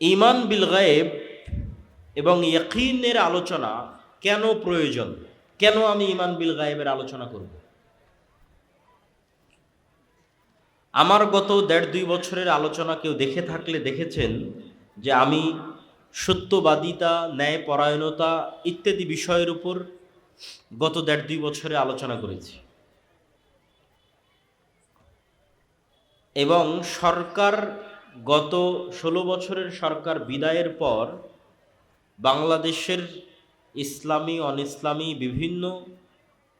ইমান বিল গায়েব এবং ইয়াকিনের আলোচনা কেন প্রয়োজন? কেন আমি ইমান বিল গায়েবের আলোচনা করব? আমার গত দেড় দুই বছরের আলোচনা কেউ দেখে থাকলে দেখেছেন যে আমি সত্যবাদিতা ন্যায় পরায়ণতা ইত্যাদি বিষয়ের উপর গত দেড় দুই বছরে আলোচনা করেছি। এবং সরকার গত ষোলো বছরের সরকার বিদায়ের পর বাংলাদেশের ইসলামী অন ইসলামী বিভিন্ন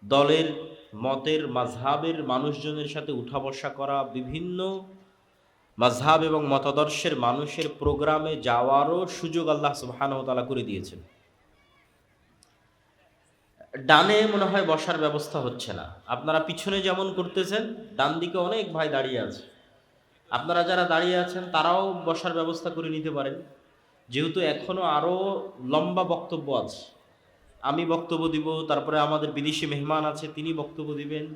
দলের, মতের, মাঝহাবের মানুষজনের সাথে উঠা বসা করা, বিভিন্ন মাঝহাব এবং মতাদর্শের মানুষের প্রোগ্রামে যাওয়ারও সুযোগ আল্লাহ সুবাহানতালা করে দিয়েছেন। ডানে মনে হয় বসার ব্যবস্থা হচ্ছে না। আপনারা পিছনে যেমন করতেছেন ডান দিকে অনেক ভাই দাঁড়িয়ে আছে। আপনারা যারা দাঁড়িয়ে আছেন, তারাও বসার ব্যবস্থা করে নিতে পারেন। যেহেতু এখনও আরও লম্বা বক্তব্য আছে। আমি বক্তব্য দিব, তারপরে আমাদের বিদেশি মেহমান আছে, তিনি বক্তব্য দিবেন।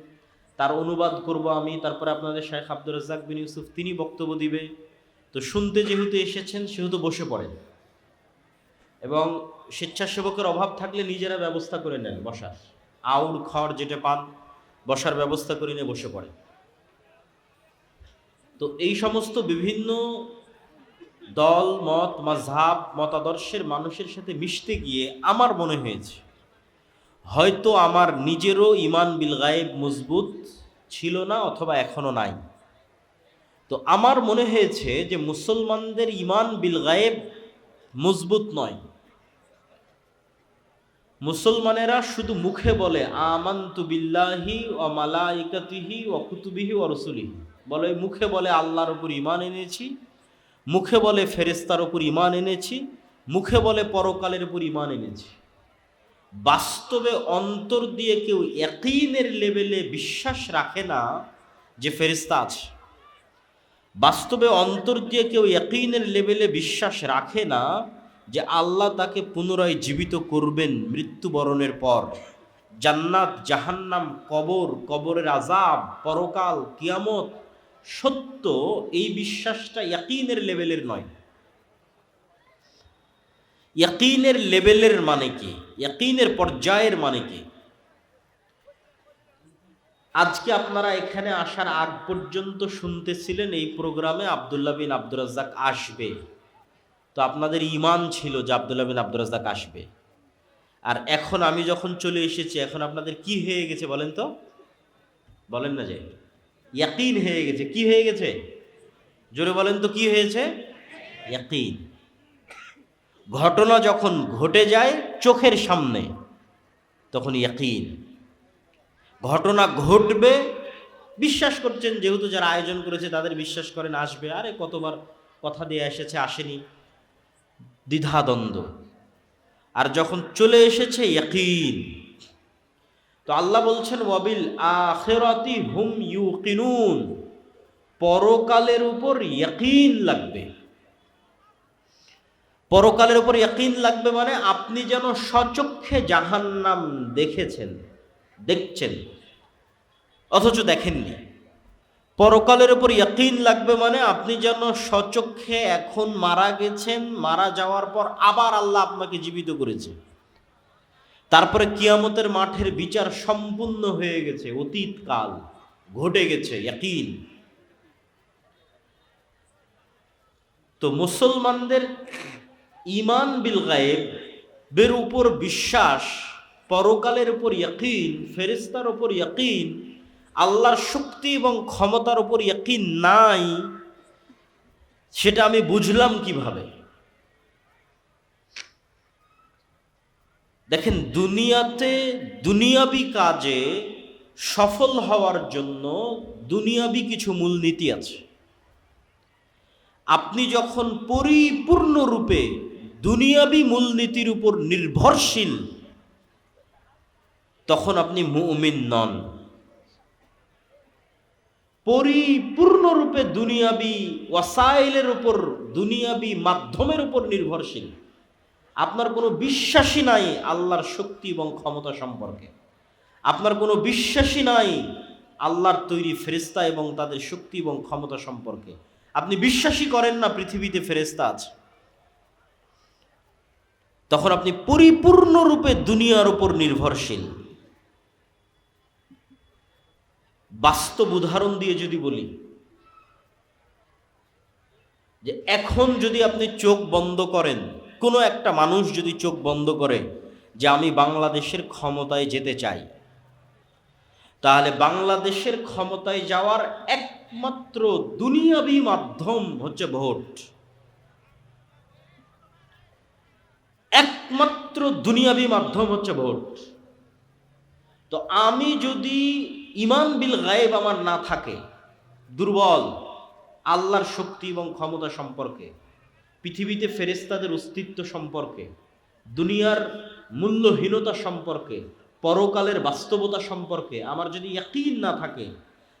তার অনুবাদ করব আমি, তারপরে আপনাদের শেখ আব্দুর রাজ্জাক বিন ইউসুফ, তিনি বক্তব্য দিবে। তো শুনতে যেহেতু এসেছেন, সেহেতু বসে পড়েন। এবং স্বেচ্ছাসেবকের অভাব থাকলে নিজেরা ব্যবস্থা করে নেন বসার। আউর খড় যেটা পান, বসার ব্যবস্থা করে নিয়ে বসে পড়ে তো এই সমস্ত বিভিন্ন দল, মত, মাঝহাব, মতাদর্শের মানুষের সাথে মিশতে গিয়ে আমার মনে হয়েছে, হয়তো আমার নিজেরও ইমান বিল গায়েব মজবুত ছিল না অথবা এখনও নাই। তো আমার মনে হয়েছে যে মুসলমানদের ইমান বিল গায়েব মজবুত নয়। মুসলমানেরা শুধু মুখে বলে, আমান্তু বিল্লাহি ও মালাইকাতিহি ও কুতুবিহি ও রসুলিহি। বলে, মুখে বলে আল্লাহর উপর ইমান এনেছি, মুখে বলে ফেরেস্তার উপর ইমান এনেছি, মুখে বলে পরকালের উপর ইমান এনেছি। বাস্তবে অন্তর দিয়ে কেউ একইনের লেভেলে বিশ্বাস রাখে না যে ফেরিস্তা আছে। বাস্তবে অন্তর দিয়ে কেউ একইনের লেভেলে বিশ্বাস রাখে না যে আল্লাহ তাকে পুনরায় জীবিত করবেন মৃত্যুবরণের পর। জান্নাত, জাহান্নাম, কবর, কবরের আজাব পরকাল, কিয়ামত সত্য এই বিশ্বাসটা ইয়াকিনের লেভেলের নয়। ইয়াকিনের লেভেলের মানে কি? ইয়াকিনের পর্যায়ের মানে কি? আজকে আপনারা এখানে আসার আগ পর্যন্ত শুনতেছিলেন এই প্রোগ্রামে আবদুল্লাহ বিন আব্দুর আসবে। তো আপনাদের ইমান ছিল যে আবদুল্লাহ বিন আব্দুর আসবে। আর এখন আমি যখন চলে এসেছি, এখন আপনাদের কি হয়ে গেছে বলেন তো? বলেন না যে। ইয়াকিন হয়ে গেছে। কি হয়ে গেছে? জোরে বলেন তো, কি হয়েছে? ইয়াকিন। ঘটনা যখন ঘটে যায় চোখের সামনে, তখন ইয়াকিন। ঘটনা ঘটবে, বিশ্বাস করছেন, যেহেতু যারা আয়োজন করেছে তাদের বিশ্বাস করেন, আসবে। আরে, কতবার কথা দিয়ে এসেছে, আসেনি। দ্বিধাদ্বন্দ্ব। আর যখন চলে এসেছে, ইয়াকিন। তো আল্লাহ বলছেন, ওয়াবিল আখেরাতি হুম ইউকিনুন। পরকালের উপর ইয়াকিন লাগবে। পরকালের উপর ইয়াকিন লাগবে মানে আপনি যেন সচক্ষে জাহান্নাম দেখেছেন, দেখছেন, অথচ দেখেননি। পরকালের উপর ইয়াকিন লাগবে মানে আপনি যেন সচক্ষে এখন মারা গেছেন, মারা যাওয়ার পর আবার আল্লাহ আপনাকে জীবিত করেছে। তারপরে কিয়ামতের মাঠের বিচার সম্পূর্ণ হয়ে গেছে অতীত কাল ঘটে গেছে, ইয়াকিন। তো মুসলমানদের ইমান বিল গায়েব, বের উপর বিশ্বাস, পরকালের উপর ইয়াকিন ফেরিস্তার উপর ইয়াকিন, আল্লাহর শক্তি এবং ক্ষমতার উপর ইয়াকিন নাই, সেটা আমি বুঝলাম কীভাবে? দেখেন, দুনিয়াতে দুনিয়াবি কাজে সফল হওয়ার জন্য দুনিয়াবি কিছু মূলনীতি আছে। আপনি যখন পরিপূর্ণরূপে দুনিয়াবি মূলনীতির উপর নির্ভরশীল, তখন আপনি মুমিন নন। পরিপূর্ণরূপে দুনিয়াবি ওয়াসাইলের উপর, দুনিয়াবি মাধ্যমের উপর নির্ভরশীল। আপনার কোনো বিশ্বাসই নাই আল্লাহর শক্তি এবং ক্ষমতা সম্পর্কে। আপনার কোনো বিশ্বাসই নাই আল্লাহর তৈরি ফেরিস্তা এবং তাদের শক্তি এবং ক্ষমতা সম্পর্কে। আপনি বিশ্বাসই করেন না পৃথিবীতে ফেরেস্তা আছে। তখন আপনি পরিপূর্ণরূপে দুনিয়ার উপর নির্ভরশীল। বাস্তব উদাহরণ দিয়ে যদি বলি, যে এখন যদি আপনি চোখ বন্ধ করেন কোনো একটা মানুষ যদি চোখ বন্ধ করে যে আমি বাংলাদেশের ক্ষমতায় যেতে চাই, তাহলে বাংলাদেশের ক্ষমতায় যাওয়ার একমাত্র দুনিয়াবি মাধ্যম হচ্ছে ভোট। একমাত্র দুনিয়াবি মাধ্যম হচ্ছে ভোট। তো আমি যদি ইমান বিল গায়েব আমার না থাকে, দুর্বল, আল্লাহর শক্তি এবং ক্ষমতা সম্পর্কে পৃথিবীতে ফেরেস্তাদের অস্তিত্ব সম্পর্কে, দুনিয়ার মূল্যহীনতা সম্পর্কে, পরকালের বাস্তবতা সম্পর্কে আমার যদি ইয়াকিন না থাকে,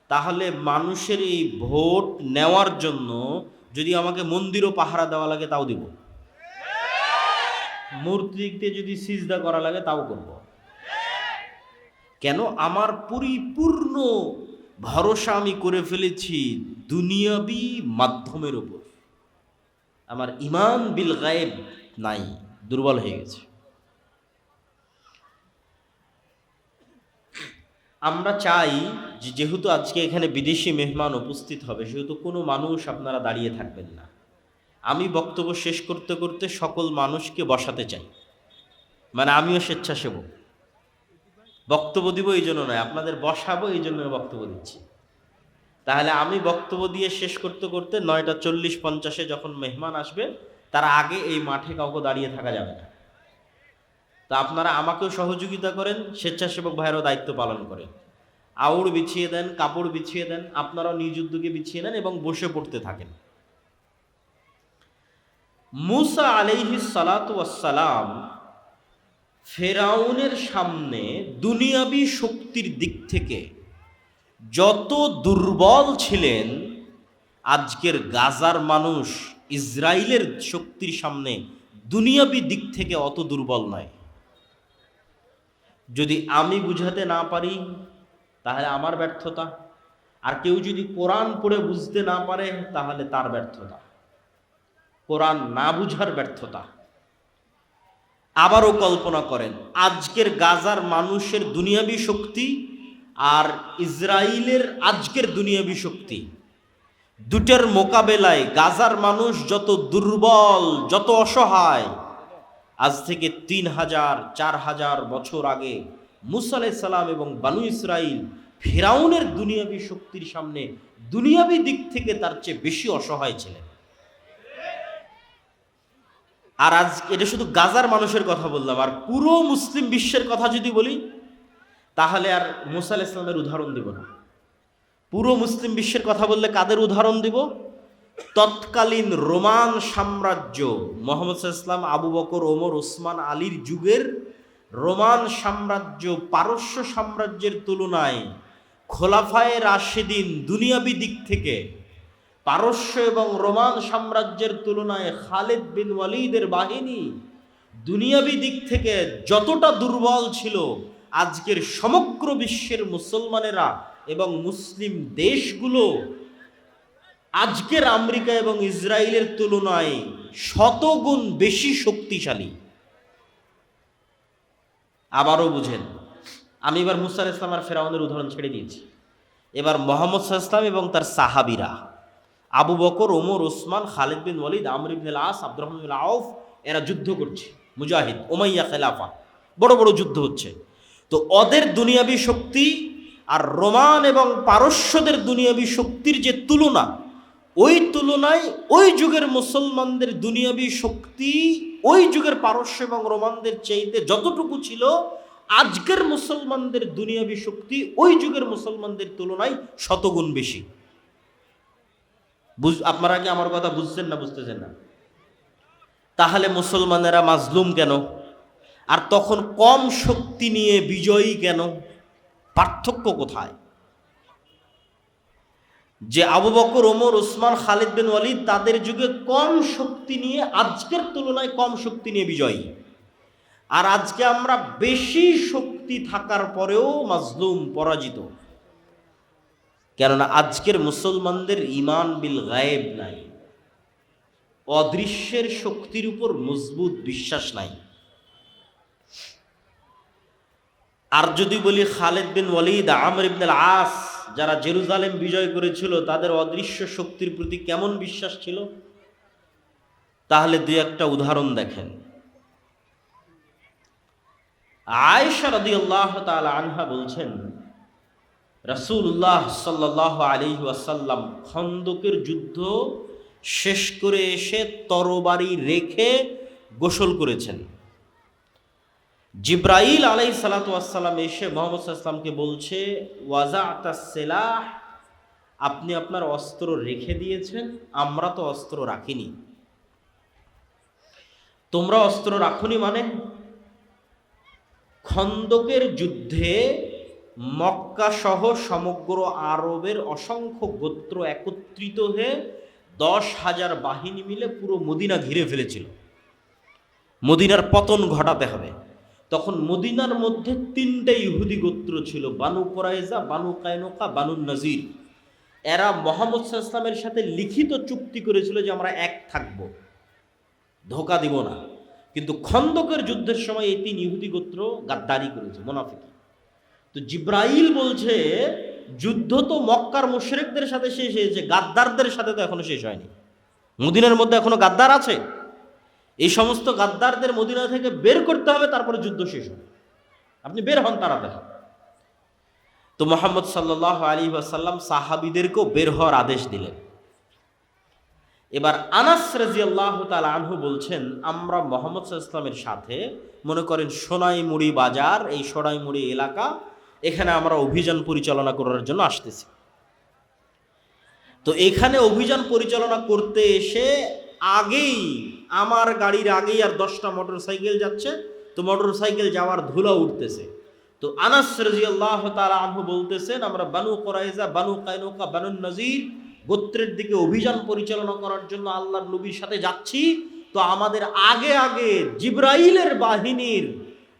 তাহলে মানুষের এই ভোট নেওয়ার জন্য যদি আমাকে মন্দিরও পাহারা দেওয়া লাগে তাও দিব। মূর্তিতে যদি সিজদা করা লাগে তাও করব। কেন? আমার পরিপূর্ণ ভরসা আমি করে ফেলেছি দুনিয়াবি মাধ্যমের উপর। আমার ইমান বিল গায়েব নাই, দুর্বল হয়ে গেছে। আমরা চাই যে যেহেতু আজকে এখানে বিদেশি মেহমান উপস্থিত হবে, সেহেতু কোনো মানুষ আপনারা দাঁড়িয়ে থাকবেন না। আমি বক্তব্য শেষ করতে করতে সকল মানুষকে বসাতে চাই। মানে আমিও স্বেচ্ছাসেবক। বক্তব্য দিব এই জন্য নয়, আপনাদের বসাবো এই জন্য বক্তব্য দিচ্ছি। তাহলে আমি বক্তব্য দিয়ে শেষ করতে করতে নয়টা চল্লিশ পঞ্চাশে যখন মেহমান আসবে, তার আগে এই মাঠে কাউকে দাঁড়িয়ে থাকা যাবে না। তা আপনারা আমাকেও সহযোগিতা করেন, স্বেচ্ছাসেবক ভাইয়েরও দায়িত্ব পালন করেন। আউড় বিছিয়ে দেন, কাপড় বিছিয়ে দেন, আপনারাও নিজ উদ্যোগে বিছিয়ে নেন এবং বসে পড়তে থাকেন। মুসা আলাইহি সালাম ফেরাউনের সামনে দুনিয়াবি শক্তির দিক থেকে যত দুর্বল ছিলেন, আজকের গাজার মানুষ ইসরায়েলের শক্তির সামনে দুনিয়াবি দিক থেকে অত দুর্বল নয়। যদি আমি বুঝাতে না পারি, তাহলে আমার ব্যর্থতা। আর কেউ যদি কোরআন পড়ে বুঝতে না পারে, তাহলে তার ব্যর্থতা। কোরআন না বুঝার ব্যর্থতা। আবারও কল্পনা করেন, আজকের গাজার মানুষের দুনিয়াবি শক্তি আর ইসরায়েলের আজকের দুনিয়াবি শক্তি। দুটার মোকাবেলায় গাজার মানুষ যত দুর্বল, যত অসহায়, আজ থেকে তিন হাজার, চার হাজার বছর আগে মুসা সালাম এবং বানু ইসরাইল ফেরাউনের দুনিয়াবি শক্তির সামনে দুনিয়াবি দিক থেকে তার চেয়ে বেশি অসহায় ছিলেন। আর আজ এটা শুধু গাজার মানুষের কথা বললাম, আর পুরো মুসলিম বিশ্বের কথা যদি বলি তাহলে আর মুসা ইসলামের উদাহরণ দিব না। পুরো মুসলিম বিশ্বের কথা বললে কাদের উদাহরণ দিব? তৎকালীন রোমান সাম্রাজ্য, মোহাম্মদ ইসলাম আবু বকর, ওমর, ওসমান, আলীর যুগের রোমান সাম্রাজ্য, পারস্য সাম্রাজ্যের তুলনায় খোলাফায় রাশেদিন দুনিয়াবি দিক থেকে পারস্য এবং রোমান সাম্রাজ্যের তুলনায় খালেদ বিন ওয়ালিদের বাহিনী দুনিয়াবি দিক থেকে যতটা দুর্বল ছিল আজকের সমগ্র বিশ্বের মুসলমানেরা এবং মুসলিম দেশগুলো আজকের আমেরিকা এবং ইসরায়েলের তুলনায় শতগুণ বেশি শক্তিশালী। আবারও বুঝেন, আমি এবার মুসার ইসলাম আর ফেরাউনের উদাহরণ ছেড়ে দিয়েছি। এবার মোহাম্মদ ইসলাম এবং তার সাহাবিরা, আবু বকর, ওমর, ওসমান, খালিদ বিন ওয়ালিদ, আমর ইবনুল আস আব্দুর রহমান আউফ, এরা যুদ্ধ করছে। মুজাহিদ ওমাইয়া খেলাফা, বড় বড় যুদ্ধ হচ্ছে। তো ওদের দুনিয়াবি শক্তি আর রোমান এবং পারস্যদের দুনিয়াবি শক্তির যে তুলনা, ওই তুলনায় ওই যুগের মুসলমানদের দুনিয়াবি শক্তি, ওই যুগের পারস্য এবং রোমানদের চাইতে যতটুকু ছিল, আজকের মুসলমানদের দুনিয়াবি শক্তি ওই যুগের মুসলমানদের তুলনায় শতগুণ বেশি। বুঝ, আপনারা কি আমার কথা বুঝছেন না বুঝতেছেন না? তাহলে মুসলমানেরা মাজলুম কেন? আর তখন কম শক্তি নিয়ে বিজয়ী কেন? পার্থক্য কোথায়? যে আবু বকর, ওমর, ওসমান, খালিদ বিন ওয়ালিদ তাদের যুগে কম শক্তি নিয়ে, আজকের তুলনায় কম শক্তি নিয়ে বিজয়ী। আর আজকে আমরা বেশি শক্তি থাকার পরেও মাজলুম, পরাজিত। কেননা আজকের মুসলমানদের ইমান বিল গায়েব নাই। অদৃশ্যের শক্তির উপর মজবুত বিশ্বাস নাই। আর যদি বলি খালেদ বিন ওয়ালিদ, আমর ইবনুল আস যারা জেরুজালেম বিজয় করেছিল, তাদের অদৃশ্য শক্তির প্রতি কেমন বিশ্বাস ছিল? তাহলে দুই একটা উদাহরণ দেখেন। আয়েশা রাদিয়াল্লাহু তাআলা আনহা বলছেন, রাসূলুল্লাহ সাল্লাল্লাহু আলাইহি ওয়াসাল্লাম খন্দকের যুদ্ধ শেষ করে এসে তরবারি রেখে গোসল করেছেন। জিব্রাইল আলাই সালাতাম এসে মোহাম্মদ ইসলামকে বলছে ওয়াজা সেলাহ আপনি আপনার অস্ত্র রেখে দিয়েছেন, আমরা তো অস্ত্র রাখিনি। তোমরা অস্ত্র রাখনি মানে? খন্দকের যুদ্ধে মক্কা সহ সমগ্র আরবের অসংখ্য গোত্র একত্রিত হয়ে দশ হাজার বাহিনী মিলে পুরো মদিনা ঘিরে ফেলেছিল। মদিনার পতন ঘটাতে হবে। তখন মদিনার মধ্যে তিনটে ইহুদি গোত্র ছিল, Banu Qurayza Banu Qaynuqa Banu Nadir. এরা মোহাম্মদ ইসলামের সাথে লিখিত চুক্তি করেছিল যে আমরা এক থাকব। ধোকা দিব না। কিন্তু খন্দকের যুদ্ধের সময় এই তিন ইহুদি গোত্র গাদ্দারি করেছে, মোনাফিকি। তো জিব্রাইল বলছে, যুদ্ধ তো মক্কার মুশরেকদের সাথে শেষ হয়েছে, গাদ্দারদের সাথে তো এখনও শেষ হয়নি। মদিনার মধ্যে এখনও গাদ্দার আছে? এই সমস্ত গাদ্দারদের মদিনা থেকে বের করতে হবে, তারপরে যুদ্ধ শেষ হবে। আপনি বের হন তাড়াতাড়ি তো মোহাম্মদ সাল্লাহ আলী আসাল্লাম সাহাবিদেরকেও বের হওয়ার আদেশ দিলেন। এবার আনাস রাজি আল্লাহ তাল আনহু বলছেন, আমরা মোহাম্মদ ইসলামের সাথে, মনে করেন সোনাইমুড়ি বাজার, এই সোনাইমুড়ি এলাকা, এখানে আমরা অভিযান পরিচালনা করার জন্য আসতেছি। তো এখানে অভিযান পরিচালনা করতে এসে আগেই আমার গাড়ির আগেই আর দশটা মোটর সাইকেল যাচ্ছে, তো মোটর সাইকেল যাওয়ার ধুলা উঠতেছে। তো আনাস রাজি আল্লাহ তালা আনহু বলতেছেন, আমরা Banu Qurayza Banu Qaynuqa, Banu Nadir গোত্রের দিকে অভিযান পরিচালনা করার জন্য আল্লাহর নবীর সাথে যাচ্ছি। তো আমাদের আগে আগে জিব্রাইলের বাহিনীর,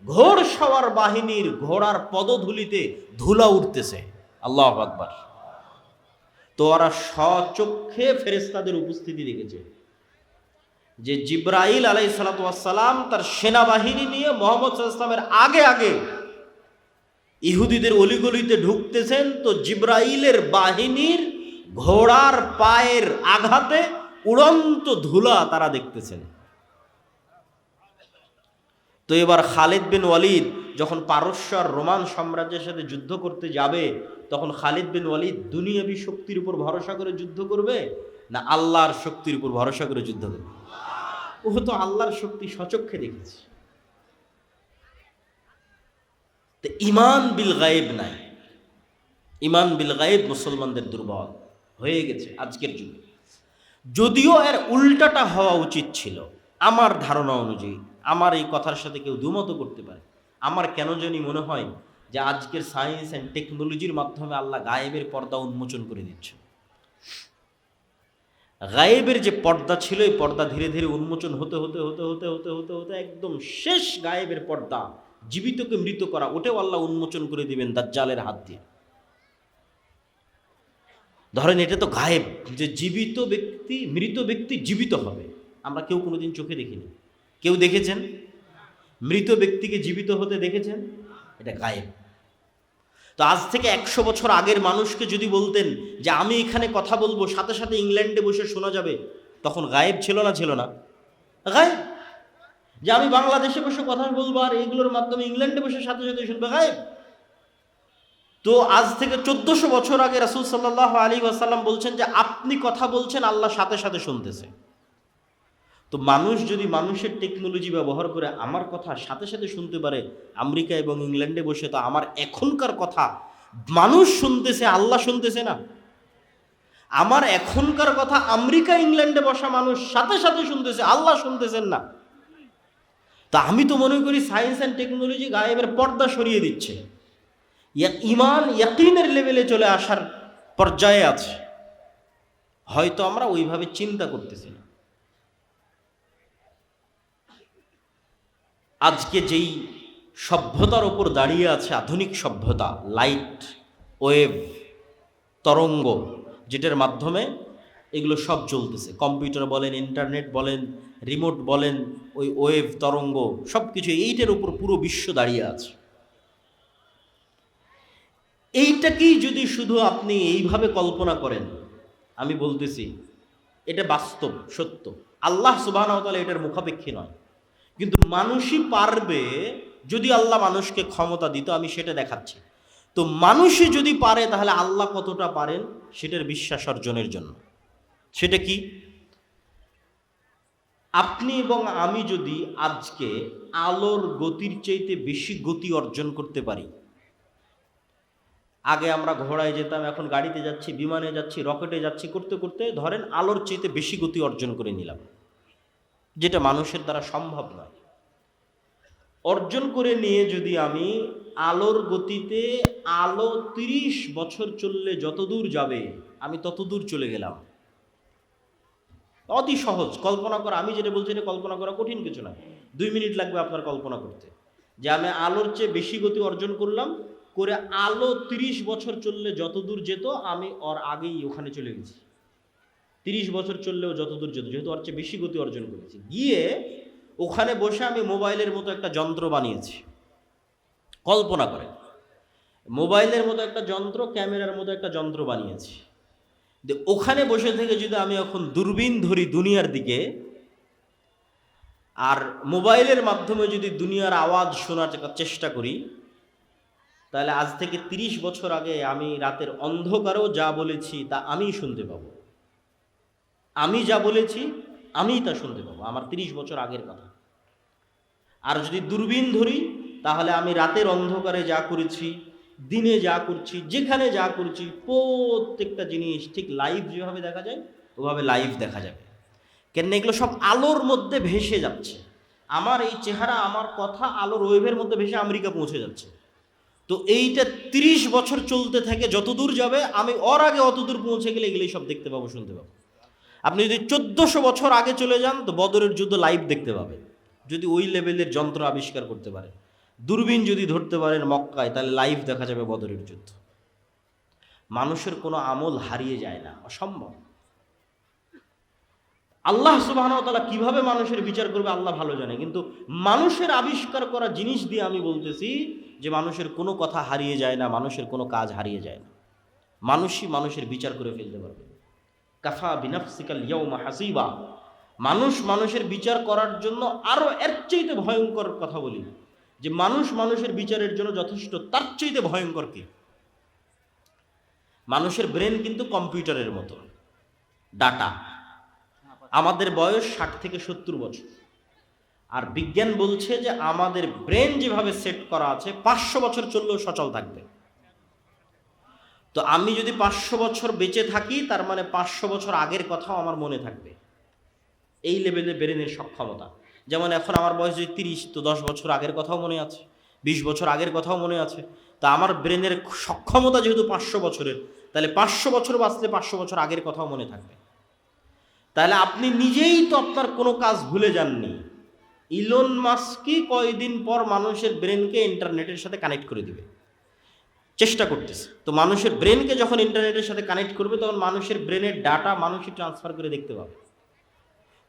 ঘোড় সওয়ার বাহিনীর ঘোড়ার পদধূলিতে ধুলা উঠতেছে। আল্লাহ আকবার। তো ওরা স্বচক্ষে ফেরেস্তাদের উপস্থিতি দেখেছে। যে জিব্রাইল আলাই সালাতাম তার সেনাবাহিনী নিয়ে মোহাম্মদ ইসলামের আগে আগে ইহুদিদের অলিগলিতে ঢুকতেছেন, তো জিব্রাইলের বাহিনীর ঘোড়ার পায়ের আঘাতে উড়ন্ত ধুলা তারা দেখতেছেন। তো এবার খালিদ বিন ওয়ালিদ যখন পারস্য আর রোমান সাম্রাজ্যের সাথে যুদ্ধ করতে যাবে, তখন খালিদ বিন ওয়ালিদ দুনিয়াবী শক্তির উপর ভরসা করে যুদ্ধ করবে না আল্লাহর শক্তির উপর ভরসা করে যুদ্ধ করবে? ও তো আল্লাহর শক্তি সচক্ষে দেখেছে। তো ইমান বিল গায়েব নাই। ইমান বিল গায়েব মুসলমানদের দুর্বল হয়ে গেছে আজকের যুগে। যদিও এর উল্টাটা হওয়া উচিত ছিল, আমার ধারণা অনুযায়ী, আমার এই কথার সাথে কেউ দুমত করতে পারে। আমার কেন জানি মনে হয় যে আজকের সায়েন্স অ্যান্ড টেকনোলজির মাধ্যমে আল্লাহ গায়েবের পর্দা উন্মোচন করে দিচ্ছে গায়েবের যে পর্দা ছিল, এই পর্দা ধীরে ধীরে উন্মোচন হতে হতে হতে হতে হতে হতে হতে একদম শেষ গায়েবের পর্দা জীবিতকে মৃত করা, ওটাও আল্লাহ উন্মোচন করে দিবেন দাজ্জালের হাত দিয়ে। ধরেন এটা তো গায়েব যে জীবিত ব্যক্তি, মৃত ব্যক্তি জীবিত হবে। আমরা কেউ কোনোদিন চোখে দেখিনি। কেউ দেখেছেন? মৃত ব্যক্তিকে জীবিত হতে দেখেছেন? এটা গায়েব। তো আজ থেকে একশো বছর আগের মানুষকে যদি বলতেন যে আমি এখানে কথা বলব, সাথে সাথে ইংল্যান্ডে বসে শোনা যাবে, তখন গায়েব ছিল না ছিল না। গায়েব? যে আমি বাংলাদেশে বসে কথা বলব আর এগুলোর মাধ্যমে ইংল্যান্ডে বসে সাথে সাথে শুনবে, গায়েব? তো আজ থেকে চোদ্দশো বছর আগে রাসুল সাল্লাহ আলী আসাল্লাম বলছেন যে আপনি কথা বলছেন, আল্লাহ সাথে সাথে শুনতেছে। তো মানুষ যদি মানুষের টেকনোলজি ব্যবহার করে আমার কথা সাথে সাথে শুনতে পারে, আমেরিকা এবং ইংল্যান্ডে বসে, তো আমার এখনকার কথা মানুষ শুনতেছে, আল্লাহ শুনতেছে না। আমার এখনকার কথা আমেরিকা, ইংল্যান্ডে বসা মানুষ সাথে সাথে শুনতেছে, আল্লাহ শুনতেছেন না। তা আমি তো মনে করি সায়েন্স অ্যান্ড টেকনোলজি গায়েবের পর্দা সরিয়ে দিচ্ছে। ইমান ইয়াকিনের লেভেলে চলে আসার পর্যায়ে আছে। হয়তো আমরা ওইভাবে চিন্তা করতেছি না। আজকে যেই সভ্যতার ওপর দাঁড়িয়ে আছে আধুনিক সভ্যতা লাইট ওয়েভ তরঙ্গ, যেটার মাধ্যমে এগুলো সব চলতেছে। কম্পিউটার বলেন ইন্টারনেট বলেন রিমোট বলেন, ওই ওয়েভ তরঙ্গ সব কিছু এইটার উপর পুরো বিশ্ব দাঁড়িয়ে আছে। এইটাকেই যদি শুধু আপনি এইভাবে কল্পনা করেন, আমি বলতেছি, এটা বাস্তব, সত্য। আল্লাহ সুবাহ এটার মুখাপেক্ষী নয়। কিন্তু মানুষই পারবে যদি আল্লাহ মানুষকে ক্ষমতা দিত, আমি সেটা দেখাচ্ছি। তো মানুষই যদি পারে, তাহলে আল্লাহ কতটা পারেন? সেটার বিশ্বাস অর্জনের জন্য। সেটা কি? আপনি এবং আমি যদি আজকে আলোর গতির চাইতে বেশি গতি অর্জন করতে পারি, আগে আমরা ঘোড়ায় যেতাম, এখন গাড়িতে যাচ্ছি, বিমানে যাচ্ছি, রকেটে যাচ্ছি, করতে করতে ধরেন আলোর চাইতে বেশি গতি অর্জন করে নিলাম। যেটা মানুষের দ্বারা সম্ভব নয়। অর্জন করে নিয়ে যদি আমি আলোর গতিতে আলো তিরিশ বছর চললে যতদূর যাবে, আমি ততদূর চলে গেলাম। অতি সহজ। কল্পনা করা, আমি যেটা বলছি এটা কল্পনা করা কঠিন কিছু না। দুই মিনিট লাগবে আপনার কল্পনা করতে। যে আমি আলোর চেয়ে বেশি গতি অর্জন করলাম, করে আলো তিরিশ বছর চললে যতদূর যেত, আমি ওর আগেই ওখানে চলে গেছি। তিরিশ বছর চললেও যত দূর যেত, যেহেতু ওর চেয়ে বেশি গতি অর্জন করেছি। গিয়ে ওখানে বসে আমি মোবাইলের মতো একটা যন্ত্র বানিয়েছি। কল্পনা করে, মোবাইলের মতো একটা যন্ত্র, ক্যামেরার মতো একটা যন্ত্র বানিয়েছি। যে ওখানে বসে থেকে যদি আমি এখন দূরবীন ধরি দুনিয়ার দিকে, আর মোবাইলের মাধ্যমে যদি দুনিয়ার আওয়াজ শোনার চেষ্টা করি, তাহলে আজ থেকে ৩০ বছর আগে আমি রাতের অন্ধকারেও যা বলেছি তা আমিই শুনতে পাবো। আমি যা বলেছি, আমিই তা শুনতে পাবো। আমার ৩০ বছর আগের কথা। আর যদি দূরবীন ধরি, তাহলে আমি রাতের অন্ধকারে যা করেছি, দিনে যা করছি, যেখানে যা করছি, প্রত্যেকটা জিনিস ঠিক লাইভ যেভাবে দেখা যায়, ওভাবে লাইভ দেখা যাবে। কেন এগুলো সব আলোর মধ্যে ভেসে যাচ্ছে। আমার এই চেহারা, আমার কথা আলোর ওয়েভের মধ্যে ভেসে আমেরিকা পৌঁছে যাচ্ছে। তো এইটা তিরিশ বছর চলতে থাকে, যতদূর যাবে, আমি ওর আগে অতদূর পৌঁছে গেলে এগুলোই সব দেখতে পাবো, শুনতে পাবো। আপনি যদি চোদ্দশো বছর আগে চলে যান, তো বদরের যুদ্ধ লাইভ দেখতে পাবেন। যদি ওই লেভেলের যন্ত্র আবিষ্কার করতে পারে দূরবীন যদি ধরতে পারেন মক্কায়, তাহলে লাইভ দেখা যাবে বদরের যুদ্ধ। মানুষের কোনো আমল হারিয়ে যায় না, অসম্ভব। আল্লাহ সুবাহতালা কীভাবে মানুষের বিচার করবে, আল্লাহ ভালো জানে। কিন্তু মানুষের আবিষ্কার করা জিনিস দিয়ে আমি বলতেছি যে মানুষের কোনো কথা হারিয়ে যায় না, মানুষের কোনো কাজ হারিয়ে যায় না। মানুষই মানুষের বিচার করে ফেলতে পারবে। কাফা বিনাফসিকাল ইয়ৌমা হাসিবা। মানুষ মানুষের বিচার করার জন্য আরও এর চাইতে ভয়ঙ্কর কথা বলি। যে মানুষ মানুষের বিচারের জন্য যথেষ্ট, তার চাইতে ভয়ঙ্কর কি? মানুষের ব্রেন কিন্তু কম্পিউটারের মতো। ডাটা। আমাদের বয়স ষাট থেকে সত্তর বছর। আর বিজ্ঞান বলছে যে আমাদের ব্রেন যেভাবে সেট করা আছে, পাঁচশো বছর চললেও সচল থাকবে। তো আমি যদি পাঁচশো বছর বেঁচে থাকি, তার মানে পাঁচশো বছর আগের কথাও আমার মনে থাকবে। এই লেভেলে ব্রেনের সক্ষমতা। যেমন এখন আমার বয়স যদি তিরিশ, তো দশ বছর আগের কথাও মনে আছে। বিশ বছর আগের কথাও মনে আছে। তা আমার ব্রেনের সক্ষমতা যেহেতু পাঁচশো বছরের, তাহলে পাঁচশো বছর বাঁচলে পাঁচশো বছর আগের কথাও মনে থাকবে। তাহলে আপনি নিজেই তো আপনার কোনো কাজ ভুলে যাননি। ইলন মাস্কই কয়দিন পর মানুষের ব্রেনকে ইন্টারনেটের সাথে কানেক্ট করে দিবে। চেষ্টা করতেছে। তো মানুষের ব্রেনকে যখন ইন্টারনেটের সাথে কানেক্ট করবে, তখন মানুষের ব্রেনের ডাটা মানুষই ট্রান্সফার করে দেখতে পাবে।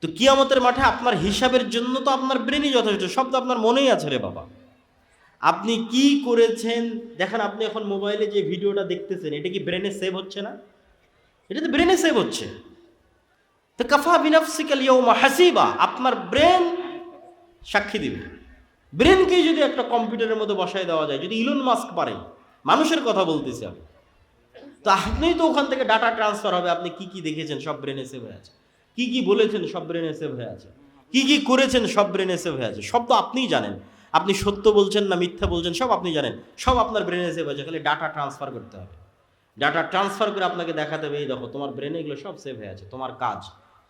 তো কিয়ামতের মাঠে আপনার হিসাবের জন্য তো আপনার ব্রেনই যথেষ্ট, সব তো আপনার মনেই আছে রে বাবা। আপনি কি করেছেন? দেখেন, আপনি এখন মোবাইলে যে ভিডিওটা দেখতেছেন, এটা কি ব্রেনে সেভ হচ্ছে না? এটা তো ব্রেনে সেভ হচ্ছে। তো কাফা বিনাফসিকাল ইয়ৌমা হাসিবা, আপনার ব্রেন সাক্ষী দিবে। ব্রেনকেই যদি একটা কম্পিউটারের মধ্যে বসায় দেওয়া যায়, যদি ইলন মাস্ক পারে মানুষের কথা বলতেছি আমি। তো আপনিই তো ওখান থেকে ডাটা ট্রান্সফার হবে, আপনি কি কি দেখেছেন সব ব্রেনে সেভ হয়ে আছে। কি কি বলেছেন সব ব্রেনে সেভ হয়ে আছে। কি কি করেছেন সব ব্রেনে সেভ হয়ে আছে। সব তো আপনিই জানেন। আপনি সত্য বলছেন না মিথ্যা বলছেন সব আপনি জানেন। সব আপনার ব্রেনে সেভ হয়েছে খালি ডাটা ট্রান্সফার করতে হবে। ডাটা ট্রান্সফার করে আপনাকে দেখাতে হবে, এই দেখো, তোমার ব্রেনে এগুলো সব সেভ হয়ে আছে। তোমার কাজ,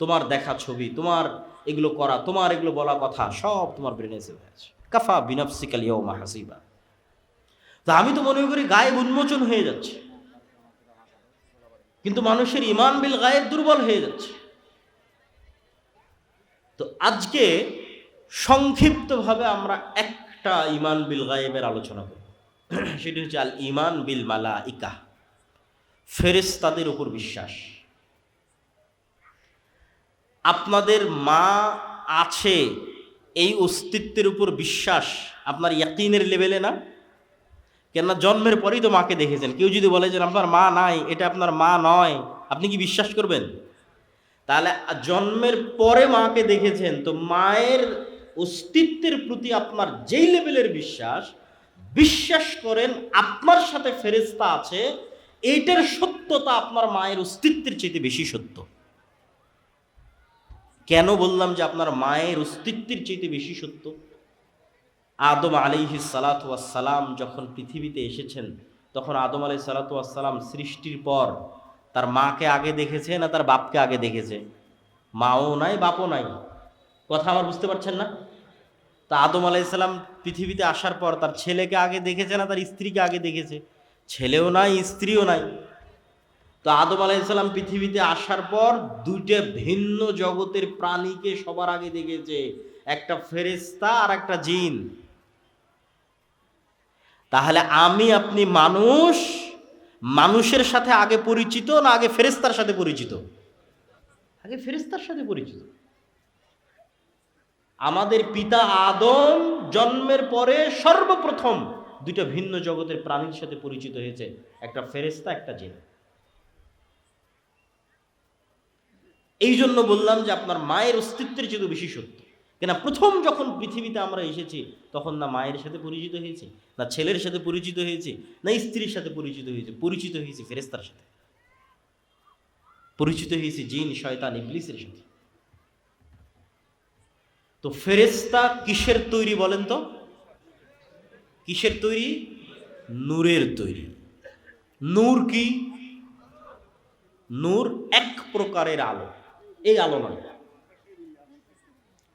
তোমার দেখা ছবি, তোমার এগুলো করা, তোমার এগুলো বলা কথা, সব তোমার ব্রেনে সেভ হয়ে আছে। কাফা বিনাফসিকাল ইয়ৌমা হাসিবা। তা আমি তো মনে করি গায়েব উন্মোচন হয়ে যাচ্ছে। কিন্তু মানুষের ইমান বিল গায়েব দুর্বল হয়ে যাচ্ছে। তো আজকে সংক্ষিপ্তভাবে আমরা একটা ইমান বিল গায়েবের আলোচনা করব। সেটি হচ্ছে আল ইমান বিল মালা ইকা ফেরেস্তাদের উপর বিশ্বাস। আপনাদের মা আছে এই অস্তিত্বের উপর বিশ্বাস আপনার ইয়াকিনের লেভেলে না? কেননা জন্মের পরেই তো মাকে দেখেছেন। কেউ যদি বলে যে আপনার মা নাই, এটা আপনার মা নয়। আপনি কি বিশ্বাস করবেন? তাহলে জন্মের পরে মাকে দেখেছেন, তো মায়ের অস্তিত্বের প্রতি আপনার যেই লেভেলের বিশ্বাস বিশ্বাস করেন আপনার সাথে ফেরেস্তা আছে, এইটার সত্যতা আপনার মায়ের অস্তিত্বের চাইতে বেশি সত্য। কেন বললাম যে আপনার মায়ের অস্তিত্বের চাইতে বেশি সত্য? আদম আলিহি সালাতাম যখন পৃথিবীতে এসেছেন, তখন আদম আলি সালাতাম সৃষ্টির পর তার মাকে আগে দেখেছে না তার বাপকে আগে দেখেছে? মাও নাই, বাপও নাই। কথা আমার বুঝতে পারছেন না? তা আদম আলাইসাল্লাম পৃথিবীতে আসার পর তার ছেলেকে আগে দেখেছে না তার স্ত্রীকে আগে দেখেছে? ছেলেও নাই, স্ত্রীও নাই। তো আদম আলাইসাল্লাম পৃথিবীতে আসার পর দুইটা ভিন্ন জগতের প্রাণীকে সবার আগে দেখেছে। একটা ফেরেস্তা আর একটা জিন। তাহলে আমি আপনি মানুষ, মানুষের সাথে আগে পরিচিত না আগে ফেরেস্তার সাথে পরিচিত? আগে ফেরেস্তার সাথে পরিচিত। আমাদের পিতা আদম জন্মের পরে সর্বপ্রথম দুইটা ভিন্ন জগতের প্রাণীর সাথে পরিচিত হয়েছে, একটা ফেরেস্তা একটা জিন এই জন্য বললাম যে আপনার মায়ের অস্তিত্বের চেয়ে বেশি সত্য। কেন প্রথম যখন পৃথিবীতে আমরা এসেছি, তখন না মায়ের সাথে পরিচিত হয়েছে, না ছেলের সাথে পরিচিত হয়েছে, না স্ত্রীর সাথে পরিচিত হয়েছে পরিচিত হয়েছে ফেরেস্তার সাথে। পরিচিত হয়েছে জিন, শয়তান, ইবলিসের সাথে। তো ফেরেস্তা কিসের তৈরি বলেন তো? কিসের তৈরি? নূরের তৈরি। নূর কি? নূর এক প্রকারের আলো। এই আলো নয়।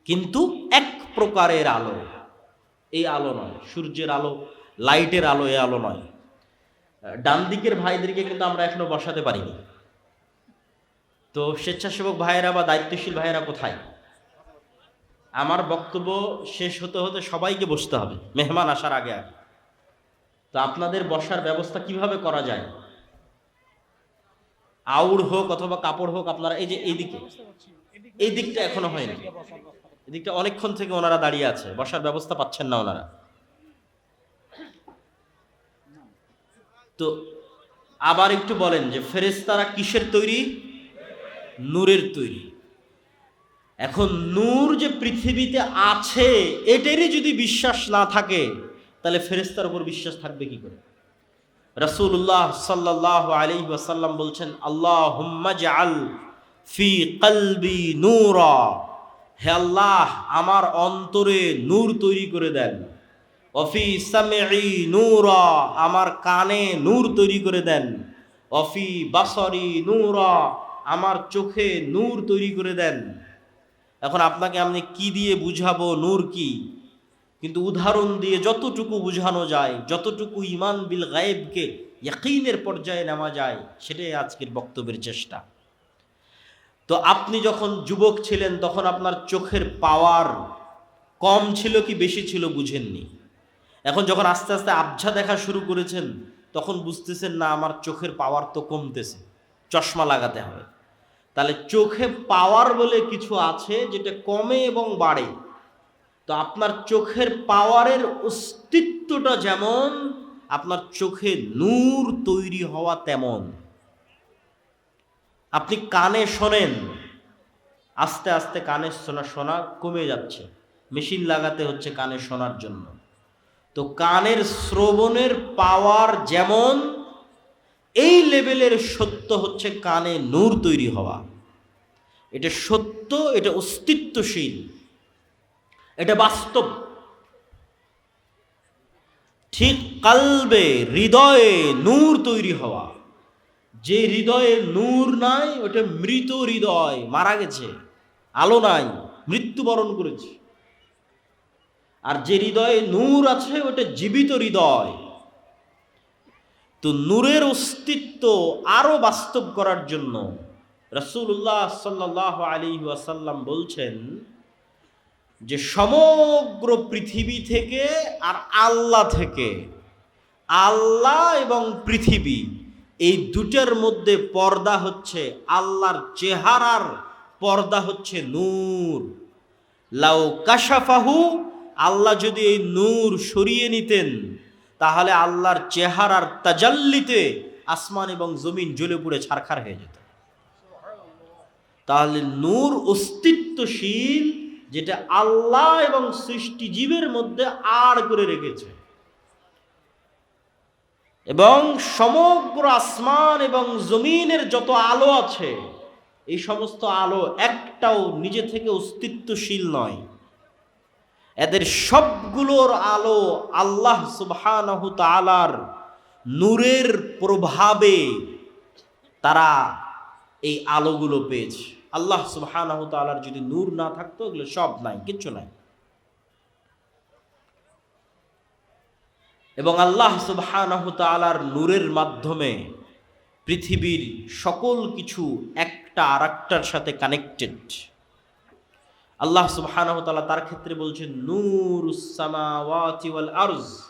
কিন্তু এক প্রকারের আলো। এই আলো নয়, সূর্যের আলো, লাইটের আলো, এই আলো নয়। ডান দিকের ভাইদেরকে কিন্তু আমরা এখনও বসাতে পারিনি। তো স্বেচ্ছাসেবক ভাইয়েরা বা দায়িত্বশীল ভাইয়েরা কোথায়? আমার বক্তব্য শেষ হতে হতে সবাইকে বসতে হবে, মেহমান আসার আগে আগে। তো আপনাদের বসার ব্যবস্থা কীভাবে করা যায়? আউড় হোক অথবা কাপড় হোক, আপনারা এই যে এইদিকে এই দিকটা এখনও হয়নি। এদিকটা অনেকক্ষণ থেকে ওনারা দাঁড়িয়ে আছে। বসার ব্যবস্থা পাচ্ছেন না ওনারা। তো আবার একটু বলেন যে ফেরেস্তারা কিসের তৈরি? নূরের তৈরি। এখন নূর যে পৃথিবীতে আছে, এটারই যদি বিশ্বাস না থাকে, তাহলে ফেরেস্তার উপর বিশ্বাস থাকবে কি করে? রসুল্লাহ সাল্লাহ আলী ওয়াসাল্লাম বলছেন আল্লাহ হুম্মাজ ফি কলবি নূরা। হে আল্লাহ, আমার অন্তরে নূর তৈরি করে দেন। অফি সামেই নূরা, আমার কানে নূর তৈরি করে দেন। অফি বাসরি নূরা, আমার চোখে নূর তৈরি করে দেন। এখন আপনাকে আমি কি দিয়ে বুঝাবো নূর কি? কিন্তু উদাহরণ দিয়ে যতটুকু বুঝানো যায়, যতটুকু ইমান বিল গায়েবকে ইয়াকিনের পর্যায়ে নেওয়া যায়, সেটাই আজকের বক্তব্যের চেষ্টা। তো আপনি যখন যুবক ছিলেন, তখন আপনার চোখের পাওয়ার কম ছিল কি বেশি ছিল বুঝেননি? এখন যখন আস্তে আস্তে আবঝা দেখা শুরু করেছেন, তখন বুঝতেছেন, না, আমার চোখের পাওয়ার তো কমতেছে, চশমা লাগাতে হবে। তাহলে চোখে পাওয়ার বলে কিছু আছে যেটা কমে এবং বাড়ে। তো আপনার চোখের পাওয়ারের অস্তিত্বটা যেমন, আপনার চোখে নূর তৈরি হওয়া তেমন। আপনি কানে শোনেন। আস্তে আস্তে কানে শোনা শোনা কমে যাচ্ছে। মেশিন লাগাতে হচ্ছে কানে শোনার জন্য। তো কানের শ্রবণের পাওয়ার যেমন, এই লেভেলের সত্য হচ্ছে কানে নূর তৈরি হওয়া। এটা সত্য, এটা অস্তিত্বশীল। এটা বাস্তব। ঠিক কালবে, হৃদয়ে নূর তৈরি হওয়া। যে হৃদয়ে নূর নাই, ওটা মৃত হৃদয়, মারা গেছে, আলো নাই, মৃত্যুবরণ করেছে। আর যে হৃদয়ে নূর আছে, ওটা জীবিত হৃদয়। তো নূরের অস্তিত্ব আরও বাস্তব করার জন্য রসুল্লাহ সাল্লাহ আলী ওয়াসাল্লাম বলছেন যে, সমগ্র পৃথিবী থেকে আর আল্লাহ থেকে, আল্লাহ এবং পৃথিবী এই দুটার মধ্যে পর্দা হচ্ছে আল্লাহর চেহারার পর্দা হচ্ছে নূর। লাউ কাশাফাহু, আল্লাহ যদি এই নূর সরিয়ে নিতেন, তাহলে আল্লাহর চেহারার তাজাল্লিতে আসমান এবং জমিন জ্বলে পুড়ে ছারখার হয়ে যেত। তাহলে নূর অস্তিত্বশীল, যেটা আল্লাহ এবং সৃষ্টি জীবের মধ্যে আড় করে রেখেছে। এবং সমগ্র আসমান এবং জমিনের যত আলো আছে, এই সমস্ত আলো একটাও নিজে থেকে অস্তিত্বশীল নয়। এদের সবগুলোর আলো আল্লাহ সুবহানাহু তাআলার নূরের প্রভাবে তারা এই আলোগুলো পেয়েছে। আল্লাহ সুবহানাহু তাআলার যদি নূর না থাকতো, এগুলো সব নাই, কিচ্ছু নাই। এবং আল্লাহ সুবাহ নূরের মাধ্যমে পৃথিবীর সকল কিছু একটা আর একটার সাথে কানেক্টেড আল্লাহ সুবাহ তার ক্ষেত্রে বলছেন নূর সামাওয়াতি ওয়াল আরজ।